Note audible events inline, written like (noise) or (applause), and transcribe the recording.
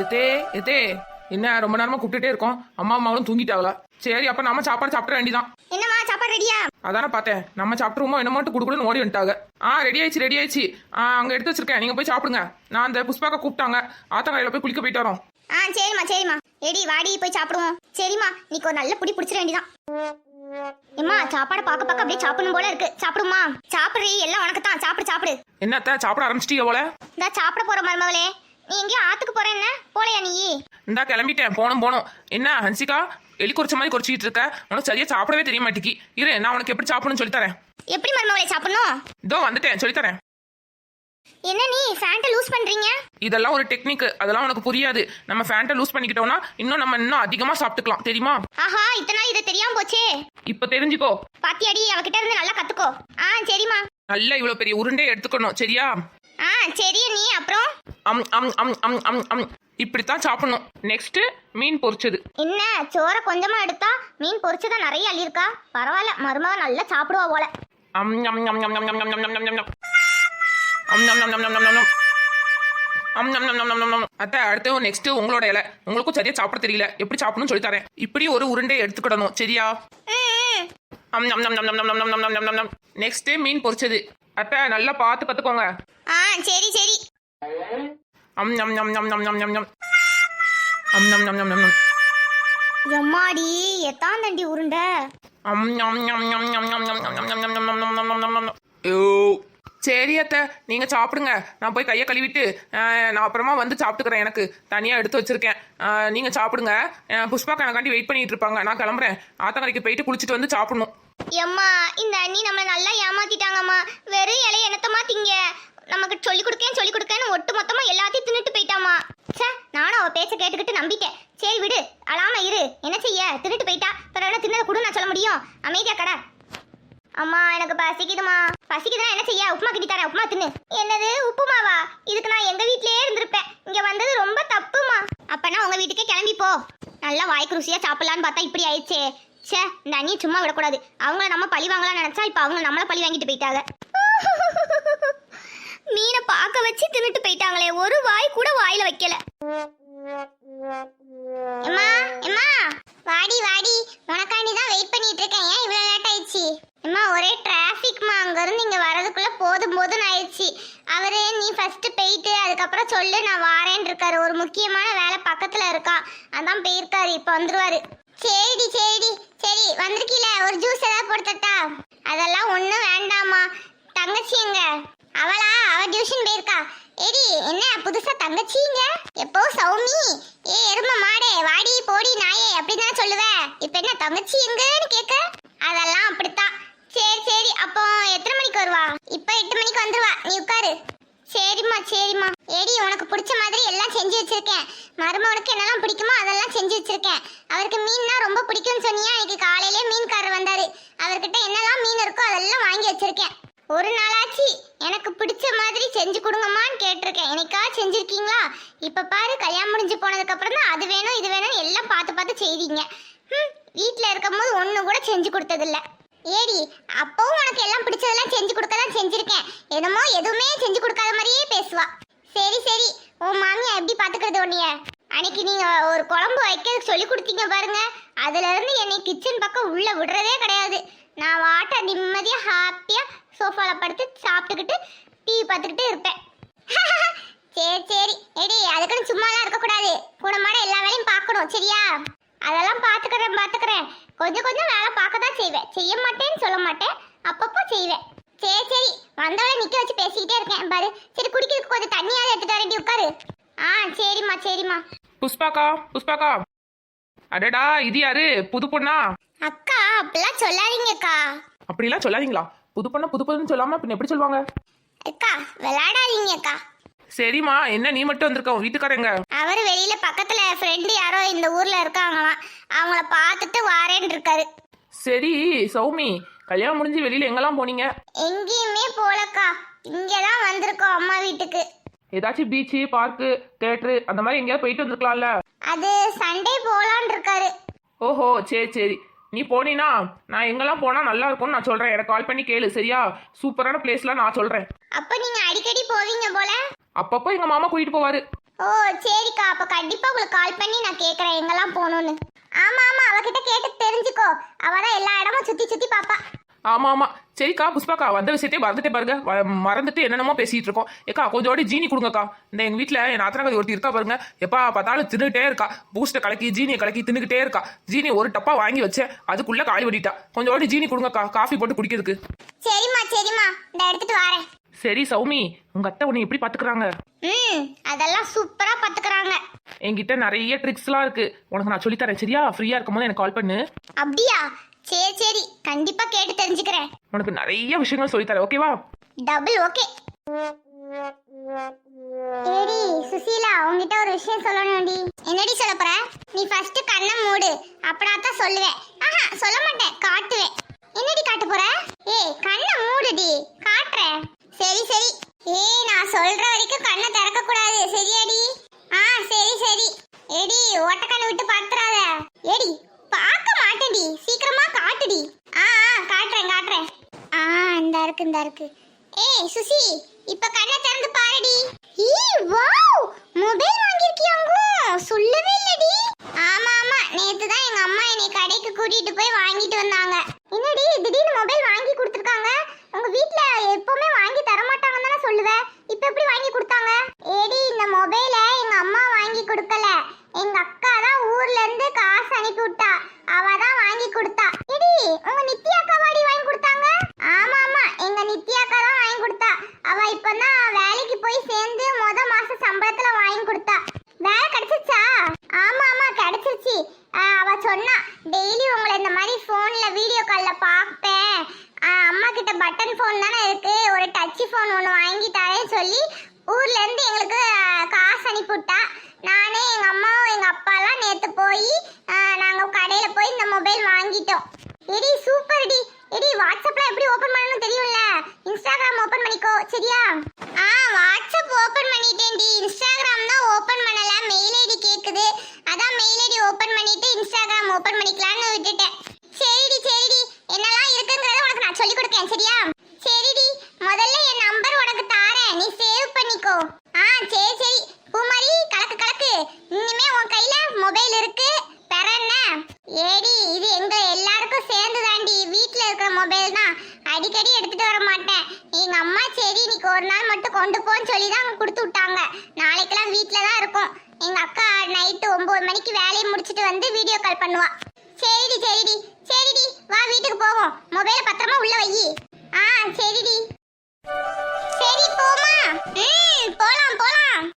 எதே எதே என்ன ரொம்ப நேரமா கூப்பிட்டுட்டே இருக்கோம். அம்மா அம்மாவும் தூங்கிட்டாங்களா? சரி அப்ப நம்ம சாப்பாடு சாப்பிட வேண்டியதான் என்னம்மா சாப்பாடு ரெடியா? அதானே பார்த்தேன். நம்ம சாப்பிட்டுருவோமோ என்ன மட்டும் கொடுக்கணும்னு ஓடி வந்துட்டாங்க. ஆ ரெடி ஆயிடுச்சு ரெடி ஆயிடுச்சு. அங்க எடுத்து வச்சிருக்கேன். நீங்க போய் சாப்பிடுங்க. நான் அந்த புஷ்பாக்க கூப்பிட்டாங்க. ஆத்தங்காயில போய் குளிக்க போயிட்டு வரோம். ஆ சரிம்மா சரிம்மா. எடி வாடி போய் சாப்பிடுவோம். சரிம்மா நீக்கு ஒரு நல்ல புடி பிடிச்சிட வேண்டியதான் எம்மா சாப்பாடு பார்க்க பார்க்க அப்படியே சாப்பிடணும் போல இருக்கு. சாப்பிடுமா? சாப்பிடுறீ எல்லாம் உனக்கு தான் சாப்பிடு சாப்பிடு. என்னத்த சாப்பிட ஆரம்பிச்சிட்டீங்க போல? இந்தா சாப்பிட போற மருமகளே. நீ எங்கேயும் ஆத்துக்கு போற என்ன? போலையா நீ? இந்தா கிளம்பிட்டேன். போனோம் போனோம் என்ன ஹன்சிகா? எலி குறிச்ச மாதிரி குறிச்சிட்டு இருக்க. உனக்கு சரியா சாப்பிடவே தெரிய மாட்டேங்கி. இரு நான் உனக்கு எப்படி சாப்பிடணும்னு சொல்லி தரேன். எப்படி மருமகளே சாப்பிடணும்? இதோ வந்துட்டேன். சொல்லி தரேன். என்ன நீ? ஃபேண்ட்டை லூஸ் பண்றீங்க? இதெல்லாம் ஒரு டெக்னிக் அதெல்லாம் உனக்கு புரியாது. நம்ம ஃபேண்ட்டை லூஸ் பண்ணிக்கிட்டோம்னா இன்னும் நம்ம இன்னும் அதிகமா சாப்பிட்டுக்கலாம். தெரியுமா? ஆஹா இத்தனை நாள் இது தெரியாம போச்சே. இப்ப தெரிஞ்சுக்கோ. பாத்தியாடி அவகிட்ட இருந்து நல்லா கத்துக்கோ. ஆ சரிம்மா. நல்லா இவ்வளவு பெரிய உருண்டையை எடுத்துக்கணும். சரியா? ஆ சரி நீ அப்புறம் அம் அம் அம் அம் அம் அம் இப்படித்தான் சாப்பிடணும் நெக்ஸ்ட் மீன் பொரிச்சது என்ன சோறை கொஞ்சமா எடுத்தா மீன் பொரிச்சுதான் நிறைய அள்ளியிருக்கா பரவாயில்ல மருமக நல்லா சாப்பிடுவா போல அம் ஞம் ஞம் ஞம் ஞம் ஞம் ஞம் ஞம் ஞம். அம் ஞம் ஞம் ஞம் ஞம் ஞம் ஞம் ஞம். அம் ஞம் ஞம் ஞம் ஞம் ஞம் ஞம். அத்தை அடுத்து நெக்ஸ்ட் உங்களோட இலை உங்களுக்கும் சரியா சாப்பிட தெரியல எப்படி சாப்பிடணும்னு சொல்லி தரேன் இப்படி ஒரு உருண்டை எடுத்துக்கிடணும் சரியா அம் ஞம் ஞம் ஞம் ஞம் ஞம் ஞம் ஞம் ஞம் ஞம் ஞம் ஞம். நெக்ஸ்ட் மீன் பொரிச்சது அத்தை நல்லா பார்த்து கத்துக்கோங்க ஆ சரி சரி அம் ஞம் ஞம் ஞம் ஞம் ஞம் ஞம் ஞம். அம் ஞம் ஞம் ஞம் ஞம் ஞம். எம்மாடி எத்தான் தண்டி உருண்டை அம் ஞம் ஞம் ஞம் ஞம் ஞம் ஞம் ஞம் ஞம் ஞம் ஞம் ஞம் ஞம் ஞம் ஞம் ஞம் ஞம். ஐயோ. சரி அத்தை நீங்கள் சாப்பிடுங்க. நான் போய் கையை கழுவிட்டு நான் அப்புறமா வந்து சாப்பிட்டுக்கிறேன் எனக்கு. தனியாக எடுத்து வச்சிருக்கேன். நீங்கள் சாப்பிடுங்க. புஷ்பா கணக்காண்டி வெயிட் பண்ணிட்டு இருப்பாங்க. நான் கிளம்புறேன். ஆத்தங்கரைக்கு போயிட்டு குளிச்சுட்டு வந்து சாப்பிடணும். எம்மா இந்த அண்ணி நம்ம நல்லா ஏமாத்திட்டாங்கம்மா. வெறும் இலைய என்னத்தம்மா திங்க? நமக்கு சொல்லி கொடுக்கேன் சொல்லி கொடுக்கேன்னு ஒட்டு மொத்தமாக எல்லாத்தையும் தின்னுட்டு போயிட்டாமா சே நானும் அவள் பேச்ச கேட்டுக்கிட்டு நம்பிட்டேன். சரி விடு அழாம இரு. என்ன செய்ய? தின்னுட்டு போயிட்டா. பிறகு தின்னதை கூட நான் சொல்ல முடியும்? அமைதியா கடை. அம்மா எனக்கு பசிக்குதுமா பசிக்குதுன்னா என்ன செய்ய? உப்புமா கிட்டி தரேன். உப்புமா தின்னு. என்னது? உப்புமாவா? இதுக்கு நான் எங்க வீட்லயே இருந்திருப்பேன். இங்க வந்தது ரொம்ப தப்புமா அப்பனா உங்க வீட்டுக்கே கிளம்பி போ. நல்லா வாய்க்கு ருசியா சாப்பிடலான்னு பார்த்தா இப்படி ஆயிடுச்சே. சே இந்த அண்ணியை சும்மா விடக்கூடாது. அவங்கள நம்ம பழி வாங்கலாம் நினைச்சா இப்ப அவங்க நம்மள பழி வாங்கிட்டு போயிட்டாங்க. மீனை பார்க்க வச்சு தின்னுட்டு போயிட்டாங்களே. ஒரு வாய் கூட வாயில வைக்கல. எம்மா எம்மா வாடி வாடி. உனக்காண்டி தான் வெயிட் பண்ணிட்டு இருக்கேன். ஏன் இவ்வளவு லேட் ஆயிடுச்சு? அம்மா ஒரே டிராஃபிக்மா அங்கேருந்து இங்கே வரதுக்குள்ளே போதும் போதும் ஆயிடுச்சு. அவரே நீ ஃபஸ்ட்டு போயிட்டு அதுக்கப்புறம் சொல்லு நான் வாரேன் இருக்காரு. ஒரு முக்கியமான வேலை பக்கத்தில் இருக்கா. அதான் போயிருக்காரு இப்போ வந்துருவாரு. சரிடி சரிடி சரி வந்திருக்கீல ஒரு ஜூஸ் ஏதாவது போட்டுட்டா அதெல்லாம் ஒன்றும் வேண்டாமா தங்கச்சி எங்க? அவளா? அவ டியூஷன் போயிருக்கா. ஏடி என்ன புதுசா தங்கச்சிங்க எப்போ சௌமி? ஏ எரும மாடே வாடி போடி நாயே அப்படிதான் சொல்லுவேன் இப்ப என்ன தங்கச்சி எங்கன்னு கேட்க? அதெல்லாம் அப்படித்தான். சரி சரி. அப்போ எத்தனை மணிக்கு வருவா? இப்போ எட்டு மணிக்கு வந்துருவா. நீ உட்காரு. சரிம்மா சரிம்மா. ஏடி உனக்கு பிடிச்ச மாதிரி எல்லாம் செஞ்சு வச்சிருக்கேன். மருமகனுக்கு என்னெல்லாம் பிடிக்குமோ அதெல்லாம் செஞ்சு வச்சிருக்கேன். அவருக்கு மீன்னா ரொம்ப பிடிக்கும்னு சொன்னியா? இன்னைக்கு காலையிலே மீன்காரர் வந்தாரு. அவர்கிட்ட என்னெல்லாம் மீன் இருக்கோ அதெல்லாம் வாங்கி வச்சிருக்கேன். ஒரு நாளாச்சு எனக்கு பிடிச்ச மாதிரி செஞ்சு கொடுங்கம்மான்னு கேட்டிருக்கேன். எனக்கா செஞ்சிருக்கீங்களா? இப்போ பாரு கல்யாணம் முடிஞ்சு போனதுக்கப்புறம் தான் அது வேணும் இது வேணும் எல்லாம் பார்த்து பார்த்து செய்தீங்க. ம், வீட்டில் இருக்கும்போது ஒன்று கூட செஞ்சு கொடுத்ததில்ல. ஏடி அப்பவும் உனக்கு எல்லாம் பிடிச்சதெல்லாம் செஞ்சு கொடுக்க தான் செஞ்சிருக்கேன். என்னமோ எதுவுமே செஞ்சு கொடுக்காத மாதிரியே பேசுவா. சரி சரி உன் மாமியா எப்படி பாத்துக்கிறது உன்னைய? அன்னைக்கு நீங்க ஒரு குழம்பு வைக்கிறதுக்கு சொல்லி கொடுத்தீங்க பாருங்க. அதுல இருந்து என்னை கிச்சன் பக்கம் உள்ள விடுறதே கிடையாது. நான் வாட்ட நிம்மதியா ஹாப்பியா சோஃபால படுத்து சாப்பிட்டுக்கிட்டு டிவி பார்த்துக்கிட்டு இருப்பேன். (laughs) சரி சரி. எடி அதுக்குன்னு சும்மாலாம் இருக்கக்கூடாது. கூட மாட எல்லா வேலையும் பார்க்கணும் சரியா? அதெல்லாம் பார்த்துக்கிறேன் பார்த்துக்கிறேன். கொஞ்சம் கொஞ்சம் வேலை பார்க்க தான் செய்வேன். செய்ய மாட்டேன்னு சொல்ல மாட்டேன். அப்பப்போ செய்வேன். சரி சரி. வந்தவளை நிக்க வச்சு பேசிக்கிட்டே இருக்கேன். பாரு. சரி குடிக்கிறதுக்கு கொஞ்சம் தண்ணியாவது எடுத்துட்டு வரேன்டி உட்காரு. ஆ சரிம்மா சரிம்மா. புஷ்பாக்கா புஷ்பாக்கா. அடடா இது யாரு? புது பொண்ணா? அக்கா அப்படிலாம் சொல்லாதீங்கக்கா அப்படிலாம் சொல்லாதீங்களா? புது பொண்ணை புது பொண்ணுன்னு சொல்லாம பின்ன எப்படி சொல்லுவாங்க? அக்கா விளையாடாதீங்கக்கா சரிம்மா என்ன நீ மட்டும் வந்திருக்க? வீட்டுக்காரங்க அவர் வெளியில பக்கத்துல ஃப்ரெண்டு யாரோ இந்த ஊர்ல இருக்காங்களாம். அவங்கள பார்த்துட்டு வாரேன்னு இருக்காரு. சரி சௌமி கல்யாணம் முடிஞ்சு வெளியில எங்கெல்லாம் போனீங்க? எங்கேயுமே போலக்கா. இங்கதான் வந்திருக்கோம் அம்மா வீட்டுக்கு. ஏதாச்சும் பீச்சு பார்க்கு தேட்டரு அந்த மாதிரி எங்கேயாவது போயிட்டு வந்திருக்கலாம்ல? அது சண்டே போலான்னு இருக்காரு. ஓஹோ சரி சரி. நீ போனீனா நான் எங்கெல்லாம் போனா நல்லா இருக்கும்னு நான் சொல்றேன். எனக்கு கால் பண்ணி கேளு சரியா? சூப்பரான பிளேஸ்லாம் நான் சொல்றேன். அப்ப நீங்க அடிக்கடி போவீங்க போல? அப்பப்போ எங்க மாமா கூட்டிட்டு போவாரு. ஓ சரிக்கா. அப்ப கண்டிப்பா உங்களுக்கு கால் பண்ணி நான் கேக்குறேன். எங்கெல்லாம் போகணும்னு. ஆமா ஆமா. அவகிட்ட கேட்டு தெரிஞ்சுக்கோ. அவ தான் எல்லா இடமும் சுத்தி சுத்தி பாப்பா. ஆமா ஆமா. சரிக்கா புஷ்பாக்கா வந்த விஷயத்தையே மறந்துட்டே பாருங்க. வ- மறந்துட்டு என்னென்னமோ பேசிட்டு இருக்கோம். ஏக்கா கொஞ்சோடி ஜீனி கொடுங்கக்கா. இந்த எங்க வீட்ல என் ஆத்தனகதி ஒருத்தி இருக்கா பாருங்க. எப்பா பார்த்தாலும் தின்னுட்டே இருக்கா. பூஸ்ட்டை கலக்கி ஜீனியை கலக்கி தின்னுக்கிட்டே இருக்கா. ஜீனி ஒரு டப்பா வாங்கி வச்சேன் அதுக்குள்ள காலி பண்ணிட்டா. கொஞ்சோடி ஜீனி கொடுங்கக்கா. காஃபி போட்டு குடிக்கிறதுக்கு. சரிம்மா சரிம்மா. இந்த எடுத்துட்டு வரேன். சரி சௌமி உங்க அத்தை உன்னை எப்படி பாத்துக்கிறாங்க? ம் அதெல்லாம் சூப்பரா பாத்துக்கறாங்க. என்கிட்ட நிறைய ட்ரிக்ஸ்லாம் இருக்கு. உனக்கு நான் சொல்லித்தரேன் சரியா? ஃப்ரீயா இருக்கும்போது எனக்கு கால் பண்ணு. அப்படியா? சரி சரி. கண்டிப்பா கேட்டு தெரிஞ்சுக்கிறேன். உனக்கு நிறைய விஷயங்கள் சொல்லித்தரேன் ஓகேவா டபுள் ஓகே ஏடி சுசீலா உன்கிட்ட ஒரு விஷயம் சொல்லணும்டி. என்னடி சொல்ல போற? நீ ஃபர்ஸ்ட் கண்ணை மூடு. அப்படா தான் சொல்லுவேன். ஆஹா சொல்ல மாட்டேன் காட்டுவேன். என்னடி காட்ட போற? ஏய் கண்ணை மூடுடி. காட்டுறேன். சரி சரி. ஏய் நான் சொல்ற வரைக்கும் கண்ணை திறக்க கூடாது சரியாடி? ஆ சரி சரி. ஏடி ஓட்டக்கண்ணு விட்டு பாத்துறாத ஏடி பார்க்க மாட்டேடி சீக்கிரமா காட்டுடி. ஆ ஆ காட்டுறேன் காட்டுறேன். ஆ இந்த இருக்கு இந்த இருக்கு. ஏய் சுசி இப்ப கண்ணை திறந்து பாருடி. ஈ வாவ்! மொபைல் வாங்கிருக்கியாங்க சொல்லவே இல்லடி. ஆமா ஆமா. நேத்து தான் எங்க அம்மா என்னை கடைக்கு கூட்டிட்டு போய் வாங்கிட்டு வந்தாங்க என்னடி திடீர்னு மொபைல் வாங்கி கொடுத்துருக்காங்க உங்க வீட்ல எப்பவுமே வாங்கி தர மாட்டாங்கன்னு தானே சொல்லுவேன் இப்ப எப்படி வாங்கி கொடுத்தாங்க ஏடி இந்த மொபைலை எங்க அம்மா வாங்கி கொடுக்கல எங்க அக்கா தான் ஊர்ல இருந்து காசு அனுப்பி விட்டா. அவ தான் வாங்கி கொடுத்தா. இடி உங்க நித்யா அக்கா வாடி வாங்கி கொடுத்தாங்க? ஆமா ஆமா. எங்க நித்யா அக்கா தான் வாங்கி கொடுத்தா. அவ இப்பதான் வேலைக்கு போய் சேர்ந்து முத மாச சம்பளத்துல வாங்கி கொடுத்தா. வேலை கிடைச்சிச்சா ஆமா ஆமா கிடைச்சிருச்சு ஆஹ் அவ சொன்னா டெய்லி உங்களை இந்த மாதிரி போன்ல வீடியோ கால்ல பார்ப்பேன் ஆஹ் அம்மா கிட்ட பட்டன் ஃபோன் தானே இருக்கு ஒரு டச் ஃபோன் ஒன்று வாங்கி தரேன்னு சொல்லி ஊர்ல இருந்து எங்களுக்கு ஆஹ், காசு அனுப்பிவிட்டா நானே எங்க அம்மாவும் எங்க அப்பாலாம் நேத்து போய் நாங்க கடையில போய் இந்த மொபைல் வாங்கிட்டோம். Eddy super D. எடி வாட்ஸ்அப்ல எப்படி ஓப்பன் பண்ணணும்னு தெரியும்ல? இன்ஸ்டாகிராம் ஓப்பன் பண்ணிக்கோ சரியா? ஆ வாட்ஸ்அப் ஓப்பன் பண்ணிட்டேன் டி இன்ஸ்டாகிராம் தான் ஓப்பன் பண்ணல. மெயில் ஐடி கேட்குது அதான் மெயில் ஐடி ஓபன் பண்ணிட்டு இன்ஸ்டாகிராம் ஓபன் பண்ணிக்கலாம்னு விட்டுட்டேன் சரிடி சரிடி என்னெல்லாம் இருக்குங்கறத உனக்கு நான் சொல்லி கொடுக்கேன் சரியா சரிடி முதல்ல என் நம்பர் உனக்கு தாரேன் நீ சேவ் பண்ணிக்கோ ஆ சரி சரி பூமாரி கலக்கு கலக்கு இனிமே உன் கையில மொபைல் இருக்கு. பெற ஏடி இது எங்க எல்லாருக்கும் சேர்ந்து தாண்டி வீட்ல இருக்கிற மொபைல் தான். அடிக்கடி எடுத்துட்டு வர மாட்டேன். எங்க அம்மா சரி இன்னைக்கு ஒரு நாள் மட்டும் கொண்டு போன்னு சொல்லி தான் கொடுத்து விட்டாங்க. நாளைக்கெல்லாம் வீட்ல தான் இருக்கும். எங்க அக்கா நைட்டு ஒன்பது மணிக்கு வேலையை முடிச்சிட்டு வந்து வீடியோ கால் பண்ணுவா. சரிடி சரிடி. சரிடி வா வீட்டுக்கு போவோம். மொபைல பத்திரமா உள்ள வை. ஆ சரிடி. சரி போமா ம் போலாம் போலாம்.